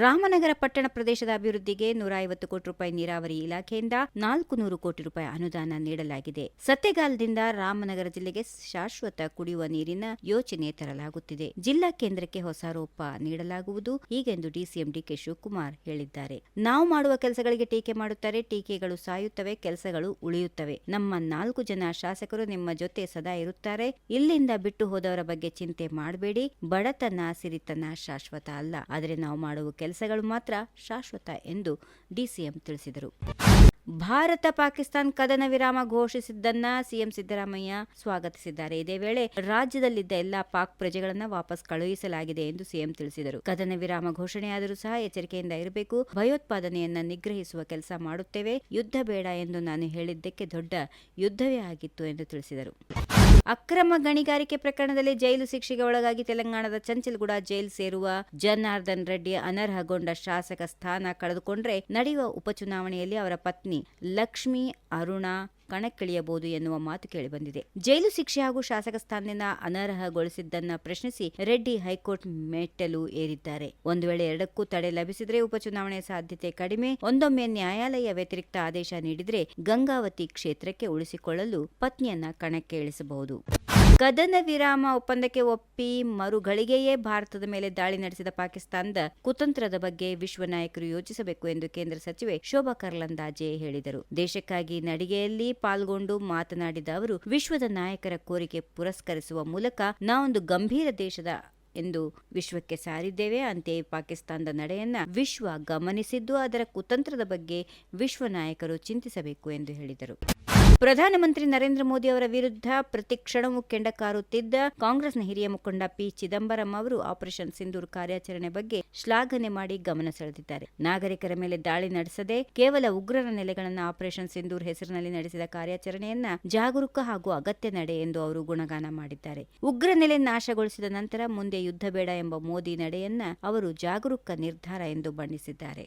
Ramanagara ಪಟ್ಟಣ ಪ್ರದೇಶದ ಅಭಿವೃದ್ಧಿಗೆ ನೂರ ಐವತ್ತು ಕೋಟಿ ರೂಪಾಯಿ ನೀರಾವರಿ ಇಲಾಖೆಯಿಂದ ನಾಲ್ಕು ನೂರು ಕೋಟಿ ರೂಪಾಯಿ ಅನುದಾನ ನೀಡಲಾಗಿದೆ. ಸತ್ಯಗಾಲದಿಂದ ರಾಮನಗರ ಜಿಲ್ಲೆಗೆ ಶಾಶ್ವತ ಕುಡಿಯುವ ನೀರಿನ ಯೋಜನೆ ತರಲಾಗುತ್ತಿದೆ. ಜಿಲ್ಲಾ ಕೇಂದ್ರಕ್ಕೆ ಹೊಸ ರೂಪ ನೀಡಲಾಗುವುದು, ಹೀಗೆಂದು ಡಿಸಿಎಂ ಡಿಕೆ ಶಿವಕುಮಾರ್ ಹೇಳಿದ್ದಾರೆ. ನಾವು ಮಾಡುವ ಕೆಲಸಗಳಿಗೆ ಟೀಕೆ ಮಾಡುತ್ತಾರೆ, ಟೀಕೆಗಳು ಸಾಯುತ್ತವೆ, ಕೆಲಸಗಳು ಉಳಿಯುತ್ತವೆ. ನಮ್ಮ ನಾಲ್ಕು ಜನ ಶಾಸಕರು ನಿಮ್ಮ ಜೊತೆ ಸದಾ ಇರುತ್ತಾರೆ. ಇಲ್ಲಿಂದ ಬಿಟ್ಟು ಹೋದವರ ಬಗ್ಗೆ ಚಿಂತೆ ಮಾಡಬೇಡಿ. ಬಡತನ, ಸಿರಿತನ ಶಾಶ್ವತ ಅಲ್ಲ. ಆದರೆ ನಾವು ಮಾಡುವ ಕೆಲಸಗಳು ಮಾತ್ರ ಶಾಶ್ವತ ಎಂದು ಡಿಸಿಎಂ ತಿಳಿಸಿದರು. ಭಾರತ ಪಾಕಿಸ್ತಾನ್ ಕದನ ವಿರಾಮ ಘೋಷಿಸಿದ್ದನ್ನ ಸಿಎಂ ಸಿದ್ದರಾಮಯ್ಯ ಸ್ವಾಗತಿಸಿದ್ದಾರೆ. ಇದೇ ವೇಳೆ ರಾಜ್ಯದಲ್ಲಿದ್ದ ಎಲ್ಲಾ ಪಾಕ್ ಪ್ರಜೆಗಳನ್ನ ವಾಪಸ್ ಕಳುಹಿಸಲಾಗಿದೆ ಎಂದು ಸಿಎಂ ತಿಳಿಸಿದರು. ಕದನ ವಿರಾಮ ಘೋಷಣೆಯಾದರೂ ಸಹ ಎಚ್ಚರಿಕೆಯಿಂದ ಇರಬೇಕು. ಭಯೋತ್ಪಾದನೆಯನ್ನ ನಿಗ್ರಹಿಸುವ ಕೆಲಸ ಮಾಡುತ್ತೇವೆ. ಯುದ್ಧ ಬೇಡ ಎಂದು ನಾನು ಹೇಳಿದ್ದಕ್ಕೆ ದೊಡ್ಡ ಯುದ್ಧವೇ ಆಗಿತ್ತು ಎಂದು ತಿಳಿಸಿದರು. ಅಕ್ರಮ ಗಣಿಗಾರಿಕೆ ಪ್ರಕರಣದಲ್ಲಿ ಜೈಲು ಶಿಕ್ಷೆಗೆ ಒಳಗಾಗಿ ತೆಲಂಗಾಣದ ಚಂಚಲ್ಗುಡ ಜೈಲ್ ಸೇರುವ ಜನಾರ್ದನ್ ರೆಡ್ಡಿ ಅನರ್ಹಗೊಂಡ ಶಾಸಕ ಸ್ಥಾನ ಕಳೆದುಕೊಂಡ್ರೆ ನಡೆಯುವ ಉಪಚುನಾವಣೆಯಲ್ಲಿ ಅವರ ಪತ್ನಿ ಲಕ್ಷ್ಮಿ ಅರುಣಾ ಕಣಕ್ಕಿಳಿಯಬಹುದು ಎನ್ನುವ ಮಾತು ಕೇಳಿಬಂದಿದೆ. ಜೈಲು ಶಿಕ್ಷೆ ಹಾಗೂ ಶಾಸಕ ಸ್ಥಾನದಿಂದ ಅನರ್ಹಗೊಳಿಸಿದ್ದನ್ನ ಪ್ರಶ್ನಿಸಿ ರೆಡ್ಡಿ ಹೈಕೋರ್ಟ್ ಮೆಟ್ಟಲು ಏರಿದ್ದಾರೆ. ಒಂದು ವೇಳೆ ಎರಡಕ್ಕೂ ತಡೆ ಲಭಿಸಿದರೆ ಉಪಚುನಾವಣೆ ಸಾಧ್ಯತೆ ಕಡಿಮೆ. ಒಂದೊಮ್ಮೆ ನ್ಯಾಯಾಲಯ ವ್ಯತಿರಿಕ್ತ ಆದೇಶ ನೀಡಿದರೆ ಗಂಗಾವತಿ ಕ್ಷೇತ್ರಕ್ಕೆ ಉಳಿಸಿಕೊಳ್ಳಲು ಪತ್ನಿಯನ್ನ ಕಣಕ್ಕೆ ಇಳಿಸಬಹುದು ಕದನ ವಿರಾಮ ಒಪ್ಪಂದಕ್ಕೆ ಒಪ್ಪಿ ಮರುಗಳಿಗೆಯೇ ಭಾರತದ ಮೇಲೆ ದಾಳಿ ನಡೆಸಿದ ಪಾಕಿಸ್ತಾನದ ಕುತಂತ್ರದ ಬಗ್ಗೆ ವಿಶ್ವ ನಾಯಕರು ಯೋಚಿಸಬೇಕು ಎಂದು ಕೇಂದ್ರ ಸಚಿವೆ ಶೋಭಾ ಕರ್ಲಂದಾಜೆ ಹೇಳಿದರು. ದೇಶಕ್ಕಾಗಿ ನಡಿಗೆಯಲ್ಲಿ ಪಾಲ್ಗೊಂಡು ಮಾತನಾಡಿದ ಅವರು, ವಿಶ್ವದ ನಾಯಕರ ಕೋರಿಕೆ ಪುರಸ್ಕರಿಸುವ ಮೂಲಕ ನಾವೊಂದು ಗಂಭೀರ ದೇಶದ ಎಂದು ವಿಶ್ವಕ್ಕೆ ಸಾರಿದ್ದೇವೆ. ಅಂತೆಯೇ ಪಾಕಿಸ್ತಾನದ ನಡೆಯನ್ನ ವಿಶ್ವ ಗಮನಿಸಿದ್ದು, ಅದರ ಕುತಂತ್ರದ ಬಗ್ಗೆ ವಿಶ್ವ ನಾಯಕರು ಚಿಂತಿಸಬೇಕು ಎಂದು ಹೇಳಿದರು. ಪ್ರಧಾನಮಂತ್ರಿ ನರೇಂದ್ರ ಮೋದಿ ಅವರ ವಿರುದ್ಧ ಪ್ರತಿ ಕ್ಷಣವೂ ಕೆಂಡ ಕಾರುತ್ತಿದ್ದ ಕಾಂಗ್ರೆಸ್ನ ಹಿರಿಯ ಮುಖಂಡ ಪಿ ಚಿದಂಬರಂ ಅವರು ಆಪರೇಷನ್ ಸಿಂಧೂರ್ ಕಾರ್ಯಾಚರಣೆ ಬಗ್ಗೆ ಶ್ಲಾಘನೆ ಮಾಡಿ ಗಮನ ಸೆಳೆದಿದ್ದಾರೆ. ನಾಗರಿಕರ ಮೇಲೆ ದಾಳಿ ನಡೆಸದೆ ಕೇವಲ ಉಗ್ರರ ನೆಲೆಗಳನ್ನು ಆಪರೇಷನ್ ಸಿಂಧೂರ್ ಹೆಸರಿನಲ್ಲಿ ನಡೆಸಿದ ಕಾರ್ಯಾಚರಣೆಯನ್ನ ಜಾಗರೂಕ ಹಾಗೂ ಅಗತ್ಯ ನಡೆ ಎಂದು ಅವರು ಗುಣಗಾನ ಮಾಡಿದ್ದಾರೆ. ಉಗ್ರ ನೆಲೆ ನಾಶಗೊಳಿಸಿದ ನಂತರ ಮುಂದೆ ಯುದ್ಧ ಬೇಡ ಎಂಬ ಮೋದಿ ನಡೆಯನ್ನ ಅವರು ಜಾಗರೂಕ ನಿರ್ಧಾರ ಎಂದು ಬಣ್ಣಿಸಿದ್ದಾರೆ.